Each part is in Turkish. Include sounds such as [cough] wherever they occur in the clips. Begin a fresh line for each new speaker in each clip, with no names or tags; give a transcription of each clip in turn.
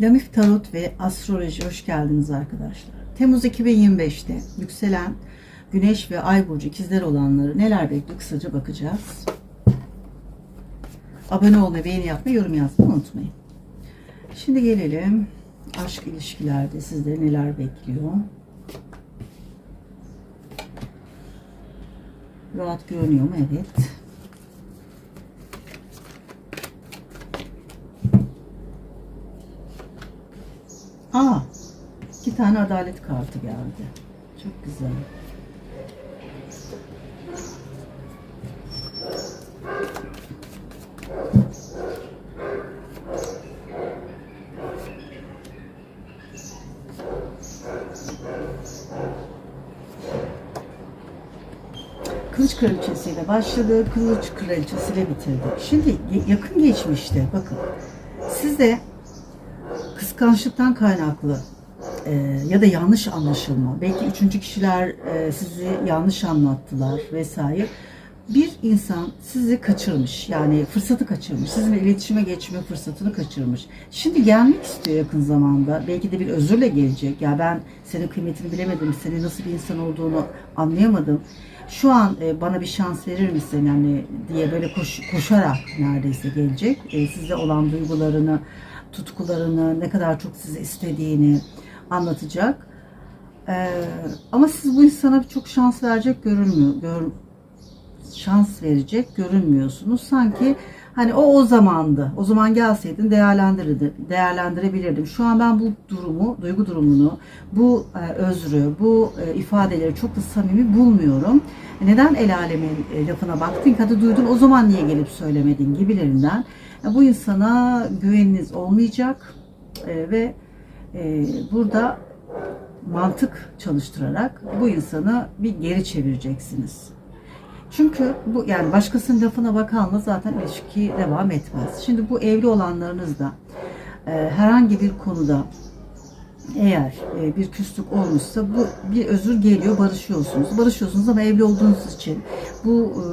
Lamif Tarot ve Astroloji hoş geldiniz arkadaşlar. Temmuz 2025'te yükselen Güneş ve Ay burcu ikizler olanları neler bekliyor kısaca bakacağız. Abone olmayı, beğeni yapmayı, yorum yazmayı unutmayın. Şimdi gelelim aşk ilişkilerde sizde neler bekliyor. Rahat görünüyor mu? Evet. Aa, iki tane adalet kartı geldi. Çok güzel. Kılıç kraliçesiyle başladı, kılıç kraliçesiyle bitirdik. Şimdi yakın geçmişte bakın size kıskançlıktan kaynaklı e, ya da yanlış anlaşılma, belki üçüncü kişiler e, sizi yanlış anlattılar vesaire. Bir insan sizi kaçırmış, yani fırsatı kaçırmış, sizinle iletişime geçme fırsatını kaçırmış. Şimdi gelmek istiyor yakın zamanda, belki de bir özürle gelecek. Ya ben senin kıymetini bilemedim, senin nasıl bir insan olduğunu anlayamadım. Şu an e, bana bir şans verir misin yani diye böyle koş, koşarak neredeyse gelecek. E, size olan duygularını, tutkularını, ne kadar çok sizi istediğini anlatacak. Ee, ama siz bu insana çok şans verecek görünmüyor. Gör, şans verecek görünmüyorsunuz. Sanki hani o o zamandı. O zaman gelseydin değerlendirirdi, değerlendirebilirdim. Şu an ben bu durumu, duygu durumunu, bu e, özrü, bu e, ifadeleri çok da samimi bulmuyorum. Neden el alemin e, lafına baktın? Hadi duydun o zaman niye gelip söylemedin gibilerinden. E, bu insana güveniniz olmayacak e, ve e, burada mantık çalıştırarak bu insanı bir geri çevireceksiniz. Çünkü bu yani başkasının lafına bakanla zaten ilişki devam etmez. Şimdi bu evli olanlarınız da e, herhangi bir konuda eğer e, bir küslük olmuşsa bu bir özür geliyor barışıyorsunuz. Barışıyorsunuz ama evli olduğunuz için bu e,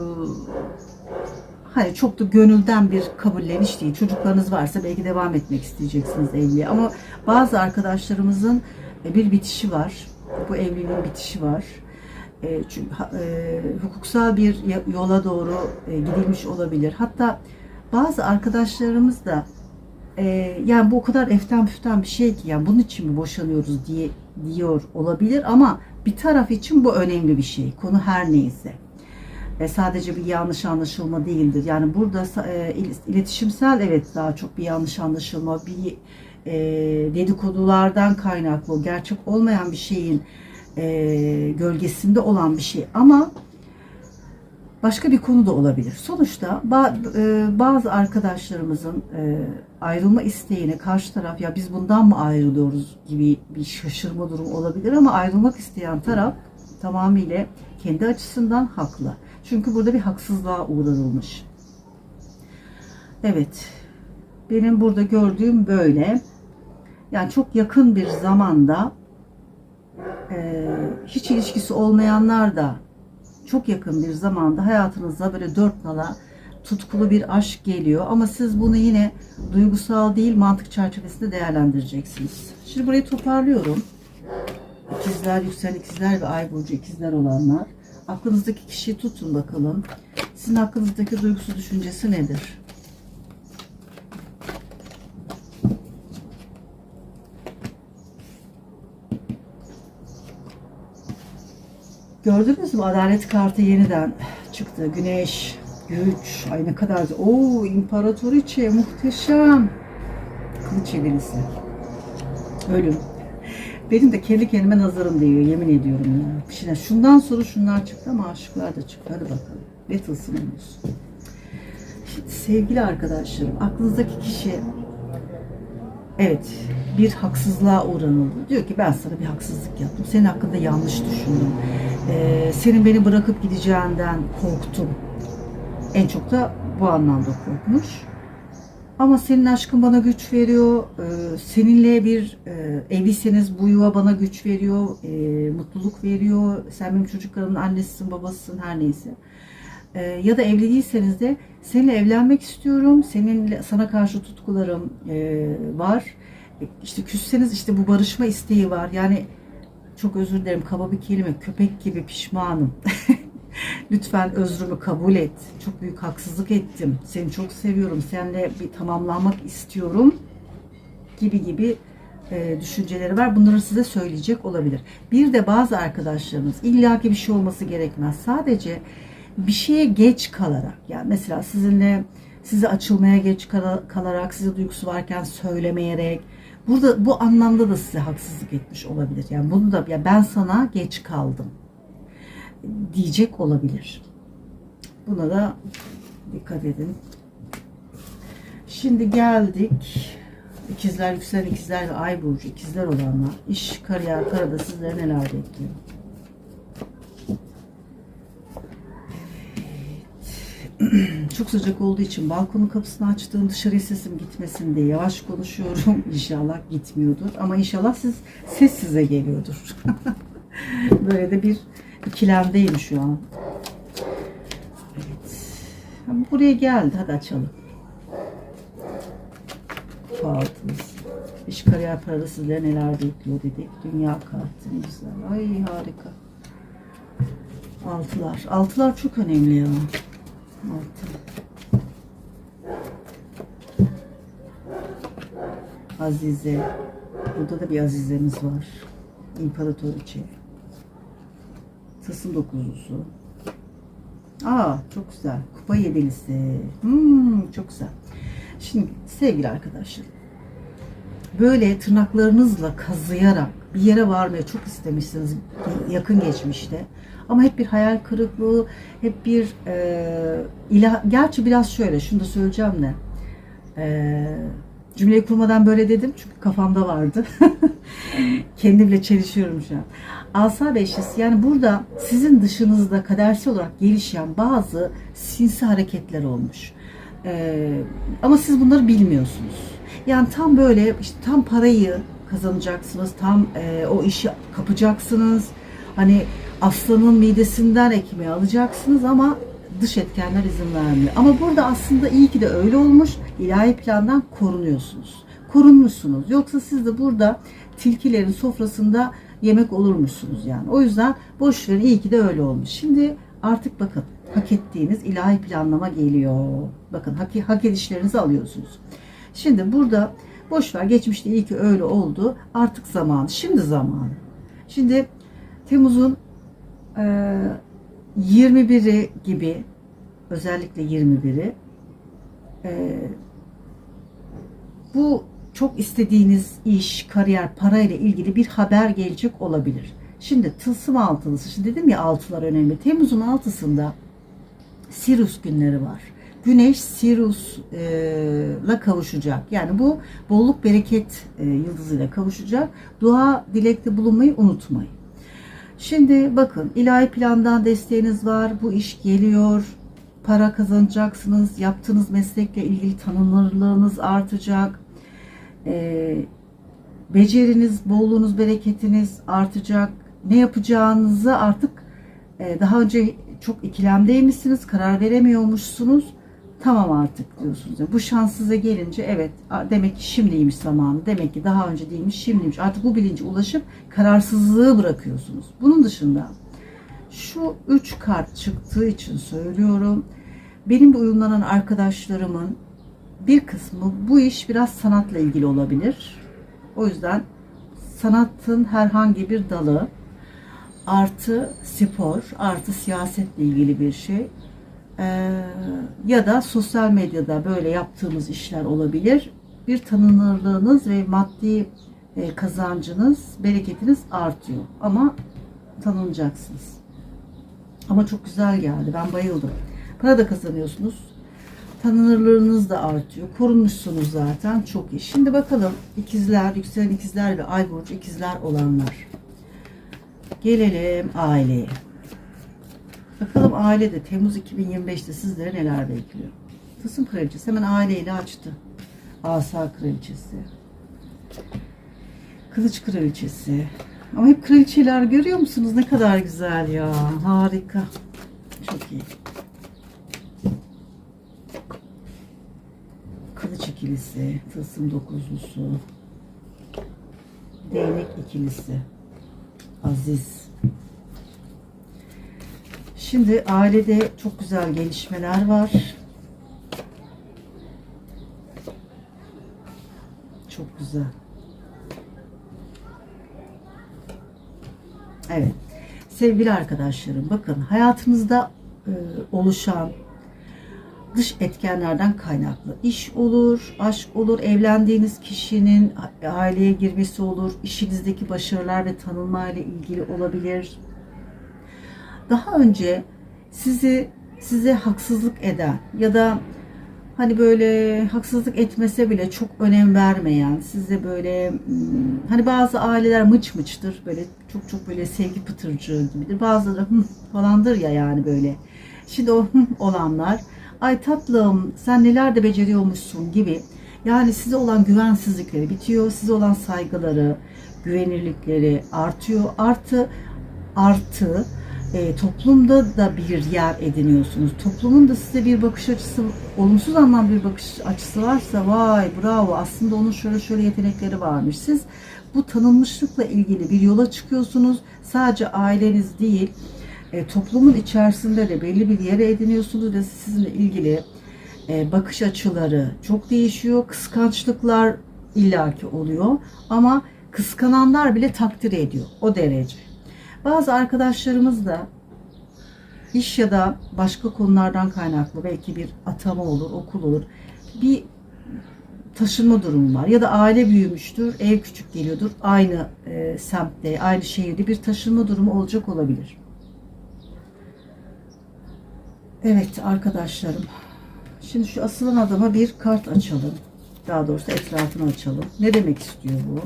hani çok da gönülden bir kabulleniş değil. Çocuklarınız varsa belki devam etmek isteyeceksiniz evliliğe. Ama bazı arkadaşlarımızın e, bir bitişi var. Bu evliliğin bitişi var. E, çünkü e, hukuksal bir yola doğru e, gidilmiş olabilir. Hatta bazı arkadaşlarımız da yani bu o kadar eften püften bir şey ki yani bunun için mi boşanıyoruz diye diyor olabilir ama bir taraf için bu önemli bir şey. Konu her neyse. E, sadece bir yanlış anlaşılma değildir. Yani burada e, il- iletişimsel evet daha çok bir yanlış anlaşılma, bir e, dedikodulardan kaynaklı, gerçek olmayan bir şeyin e, gölgesinde olan bir şey. Ama başka bir konu da olabilir. Sonuçta e, bazı arkadaşlarımızın e, ayrılma isteğine karşı taraf ya biz bundan mı ayrılıyoruz gibi bir şaşırma durumu olabilir ama ayrılmak isteyen taraf tamamıyla kendi açısından haklı. Çünkü burada bir haksızlığa uğranılmış. Evet. Benim burada gördüğüm böyle. Yani çok yakın bir zamanda e, hiç ilişkisi olmayanlar da çok yakın bir zamanda hayatınıza böyle dört nala tutkulu bir aşk geliyor. Ama siz bunu yine duygusal değil mantık çerçevesinde değerlendireceksiniz. Şimdi burayı toparlıyorum. İkizler, yükselen ikizler ve ay burcu ikizler olanlar. Aklınızdaki kişiyi tutun bakalım. Sizin hakkınızdaki duygusu düşüncesi nedir? Gördünüz mü? Adalet kartı yeniden çıktı. Güneş, güç. Ay ne kadar... Oo imparatoriçe muhteşem. Kılıç çevirisi. Ölüm. Benim de kendi kendime nazarım değiyor. Yemin ediyorum ya. Şeyler. Şundan sonra şunlar çıktı ama aşıklar da çıktı. Hadi bakalım. Battles'ın olsun. Şimdi sevgili arkadaşlarım, aklınızdaki kişi Evet, bir haksızlığa uğranıldı. Diyor ki ben sana bir haksızlık yaptım. Senin hakkında yanlış düşündüm. Ee, senin beni bırakıp gideceğinden korktum. En çok da bu anlamda korkmuş. Ama senin aşkın bana güç veriyor. Ee, seninle bir e, evliyseniz bu yuva bana güç veriyor. e, mutluluk veriyor. Sen benim çocuklarımın annesisin, babasısın her neyse. Ee, ya da evli değilseniz de seninle evlenmek istiyorum. Seninle sana karşı tutkularım e, var. işte küsseniz işte bu barışma isteği var. Yani çok özür dilerim kaba bir kelime köpek gibi pişmanım. [laughs] Lütfen özrümü kabul et. Çok büyük haksızlık ettim. Seni çok seviyorum. Seninle bir tamamlanmak istiyorum gibi gibi e, düşünceleri var. Bunları size söyleyecek olabilir. Bir de bazı arkadaşlarınız illaki bir şey olması gerekmez. Sadece bir şeye geç kalarak yani mesela sizinle size açılmaya geç kala- kalarak size duygusu varken söylemeyerek burada bu anlamda da size haksızlık etmiş olabilir. Yani bunu da ya ben sana geç kaldım diyecek olabilir. Buna da dikkat edin. Şimdi geldik. İkizler, yükselen ikizler ve ay burcu ikizler olanlar. İş, kariyer, karada sizlere neler bekliyor? [clears throat] Çok sıcak olduğu için balkonun kapısını açtığım dışarıya sesim gitmesin diye yavaş konuşuyorum. [laughs] İnşallah gitmiyordur. Ama inşallah siz ses size geliyordur. [laughs] Böyle de bir ikilemdeyim şu an. Evet. Buraya geldi. Hadi açalım. Altınız. İş kariyer parada sizlere neler bekliyor dedik. Dünya kartı ne güzel. Ay harika. Altılar. Altılar çok önemli ya. Altı. Azize. Burada da bir Azizemiz var. İmparatoriçe. Tılsım dokuzlusu. Aa çok güzel. Kupa yedilisi. Hmm, çok güzel. Şimdi sevgili arkadaşlar. Böyle tırnaklarınızla kazıyarak bir yere varmaya çok istemişsiniz yakın geçmişte. Ama hep bir hayal kırıklığı, hep bir e, ilah... Gerçi biraz şöyle, şunu da söyleyeceğim de. E, cümleyi kurmadan böyle dedim çünkü kafamda vardı. [laughs] Kendimle çelişiyorum şu an. Asa beşlisi yani burada sizin dışınızda kadersel olarak gelişen bazı sinsi hareketler olmuş. Ee, ama siz bunları bilmiyorsunuz. Yani tam böyle işte tam parayı kazanacaksınız, tam e, o işi kapacaksınız. Hani aslanın midesinden ekmeği alacaksınız ama dış etkenler izin vermiyor. Ama burada aslında iyi ki de öyle olmuş. İlahi plandan korunuyorsunuz. Korunmuşsunuz. Yoksa siz de burada tilkilerin sofrasında yemek olurmuşsunuz yani. O yüzden boş verin iyi ki de öyle olmuş. Şimdi artık bakın hak ettiğiniz ilahi planlama geliyor. Bakın hak, hak edişlerinizi alıyorsunuz. Şimdi burada boş ver geçmişte iyi ki öyle oldu. Artık zamanı. Şimdi zamanı. Şimdi Temmuz'un e, 21'i gibi özellikle 21'i e, bu çok istediğiniz iş, kariyer, parayla ilgili bir haber gelecek olabilir. Şimdi tılsım altılısı, şimdi dedim ya altılar önemli. Temmuz'un altısında Sirius günleri var. Güneş Sirius'la kavuşacak. Yani bu bolluk bereket e, yıldızıyla kavuşacak. Dua, dilekte bulunmayı unutmayın. Şimdi bakın ilahi plandan desteğiniz var. Bu iş geliyor. Para kazanacaksınız. Yaptığınız meslekle ilgili tanınırlığınız artacak. Ee, beceriniz, bolluğunuz, bereketiniz artacak. Ne yapacağınızı artık e, daha önce çok ikilemdeymişsiniz. Karar veremiyormuşsunuz. Tamam artık diyorsunuz. Yani bu şans gelince evet demek ki şimdiymiş zamanı. Demek ki daha önce değilmiş şimdiymiş. Artık bu bilince ulaşıp kararsızlığı bırakıyorsunuz. Bunun dışında şu üç kart çıktığı için söylüyorum. Benimle uyumlanan arkadaşlarımın bir kısmı bu iş biraz sanatla ilgili olabilir. O yüzden sanatın herhangi bir dalı artı spor artı siyasetle ilgili bir şey ee, ya da sosyal medyada böyle yaptığımız işler olabilir. Bir tanınırlığınız ve maddi e, kazancınız, bereketiniz artıyor. Ama tanınacaksınız. Ama çok güzel geldi. Ben bayıldım. Para da kazanıyorsunuz. Tanınırlığınız da artıyor. Korunmuşsunuz zaten. Çok iyi. Şimdi bakalım ikizler, yükselen ikizler ve ay burcu ikizler olanlar. Gelelim aileye. Bakalım ailede Temmuz 2025'te sizlere neler bekliyor. Tılsım kraliçesi hemen aileyle açtı. Asa kraliçesi. Kılıç kraliçesi. Ama hep kraliçeler görüyor musunuz? Ne kadar güzel ya. Harika. Çok iyi. Kılıç ikilisi. Tılsım dokuzlusu. değnek ikilisi. Aziz. Şimdi ailede çok güzel gelişmeler var. Çok güzel. Evet. Sevgili arkadaşlarım bakın hayatınızda e, oluşan dış etkenlerden kaynaklı iş olur, aşk olur, evlendiğiniz kişinin aileye girmesi olur, işinizdeki başarılar ve tanınma ile ilgili olabilir. Daha önce sizi size haksızlık eden ya da hani böyle haksızlık etmese bile çok önem vermeyen, size böyle hmm, hani bazı aileler mıç mıçtır böyle çok çok böyle sevgi pıtırcığı gibidir. Bazıları hı falandır ya yani böyle. Şimdi o hı olanlar ay tatlım sen neler de beceriyormuşsun gibi yani size olan güvensizlikleri bitiyor. Size olan saygıları, güvenirlikleri artıyor. Artı artı e, toplumda da bir yer ediniyorsunuz. Toplumun da size bir bakış açısı, olumsuz anlamda bir bakış açısı varsa vay bravo aslında onun şöyle şöyle yetenekleri varmış. Siz bu tanınmışlıkla ilgili bir yola çıkıyorsunuz. Sadece aileniz değil, e, toplumun içerisinde de belli bir yere ediniyorsunuz ve sizinle ilgili e, bakış açıları çok değişiyor. Kıskançlıklar illaki oluyor ama kıskananlar bile takdir ediyor o derece. Bazı arkadaşlarımız da iş ya da başka konulardan kaynaklı belki bir atama olur, okul olur. Bir taşınma durumu var ya da aile büyümüştür, ev küçük geliyordur. Aynı e, semtte, aynı şehirde bir taşınma durumu olacak olabilir. Evet arkadaşlarım. Şimdi şu asılan adama bir kart açalım. Daha doğrusu etrafını açalım. Ne demek istiyor bu?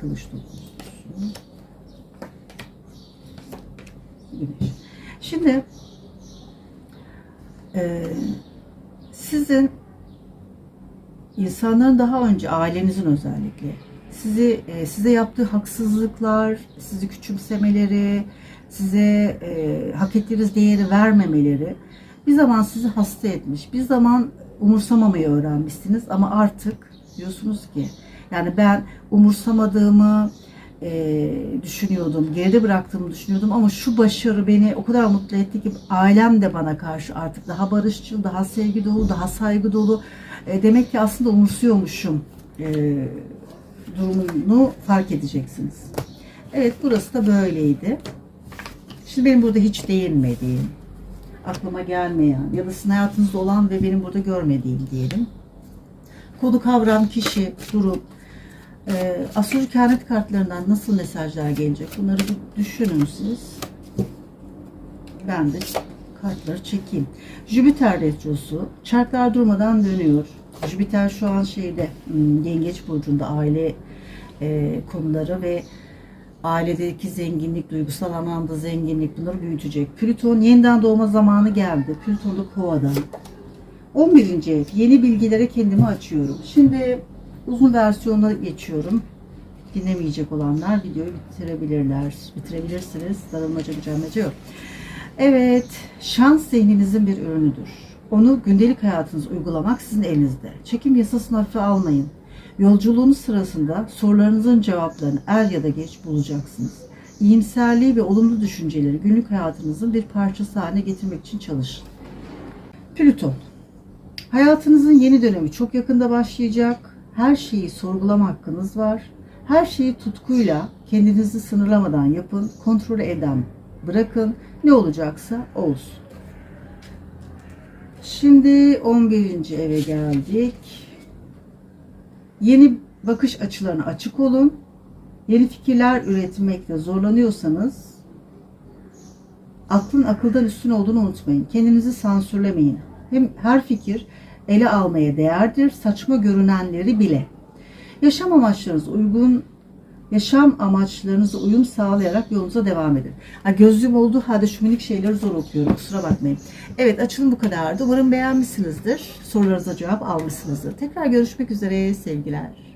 Kılıç dokusu. Güneş. Şimdi e, sizin insanların daha önce ailenizin özellikle sizi e, size yaptığı haksızlıklar, sizi küçümsemeleri, size e, hak ettiğiniz değeri vermemeleri bir zaman sizi hasta etmiş. Bir zaman umursamamayı öğrenmişsiniz ama artık diyorsunuz ki yani ben umursamadığımı e, düşünüyordum, geride bıraktığımı düşünüyordum ama şu başarı beni o kadar mutlu etti ki ailem de bana karşı artık daha barışçıl, daha sevgi dolu, daha saygı dolu. E, demek ki aslında umursuyormuşum e, durumunu fark edeceksiniz. Evet burası da böyleydi. Şimdi benim burada hiç değinmediğim, aklıma gelmeyen ya da sizin hayatınızda olan ve benim burada görmediğim diyelim. Konu kavram, kişi, durum, e, astroloji kehanet kartlarından nasıl mesajlar gelecek bunları bir düşünün siz. Ben de kartları çekeyim. Jüpiter retrosu. Çarklar durmadan dönüyor. Jüpiter şu an şeyde hmm, Yengeç burcunda aile e, konuları ve ailedeki zenginlik, duygusal anlamda zenginlik bunları büyütecek. Plüton yeniden doğma zamanı geldi. Plüton da kovada. 11. ev. Yeni bilgilere kendimi açıyorum. Şimdi uzun versiyona geçiyorum. Dinlemeyecek olanlar videoyu bitirebilirler. Bitirebilirsiniz. Darılmaca gücenmece yok. Evet, şans zihninizin bir ürünüdür. Onu gündelik hayatınız uygulamak sizin elinizde. Çekim yasasını hafife almayın. Yolculuğunuz sırasında sorularınızın cevaplarını er ya da geç bulacaksınız. İyimserliği ve olumlu düşünceleri günlük hayatınızın bir parçası haline getirmek için çalışın. Plüton. Hayatınızın yeni dönemi çok yakında başlayacak. Her şeyi sorgulama hakkınız var. Her şeyi tutkuyla kendinizi sınırlamadan yapın. Kontrolü elden bırakın. Ne olacaksa olsun. Şimdi 11. eve geldik. Yeni bakış açılarına açık olun. Yeni fikirler üretmekte zorlanıyorsanız aklın akıldan üstün olduğunu unutmayın. Kendinizi sansürlemeyin. Hem her fikir ele almaya değerdir. Saçma görünenleri bile. Yaşam amaçlarınız uygun yaşam amaçlarınıza uyum sağlayarak yolunuza devam edin. Ha, gözlüğüm olduğu halde şu minik şeyleri zor okuyorum. Kusura bakmayın. Evet açılım bu kadardı. Umarım beğenmişsinizdir. Sorularınıza cevap almışsınızdır. Tekrar görüşmek üzere. Sevgiler.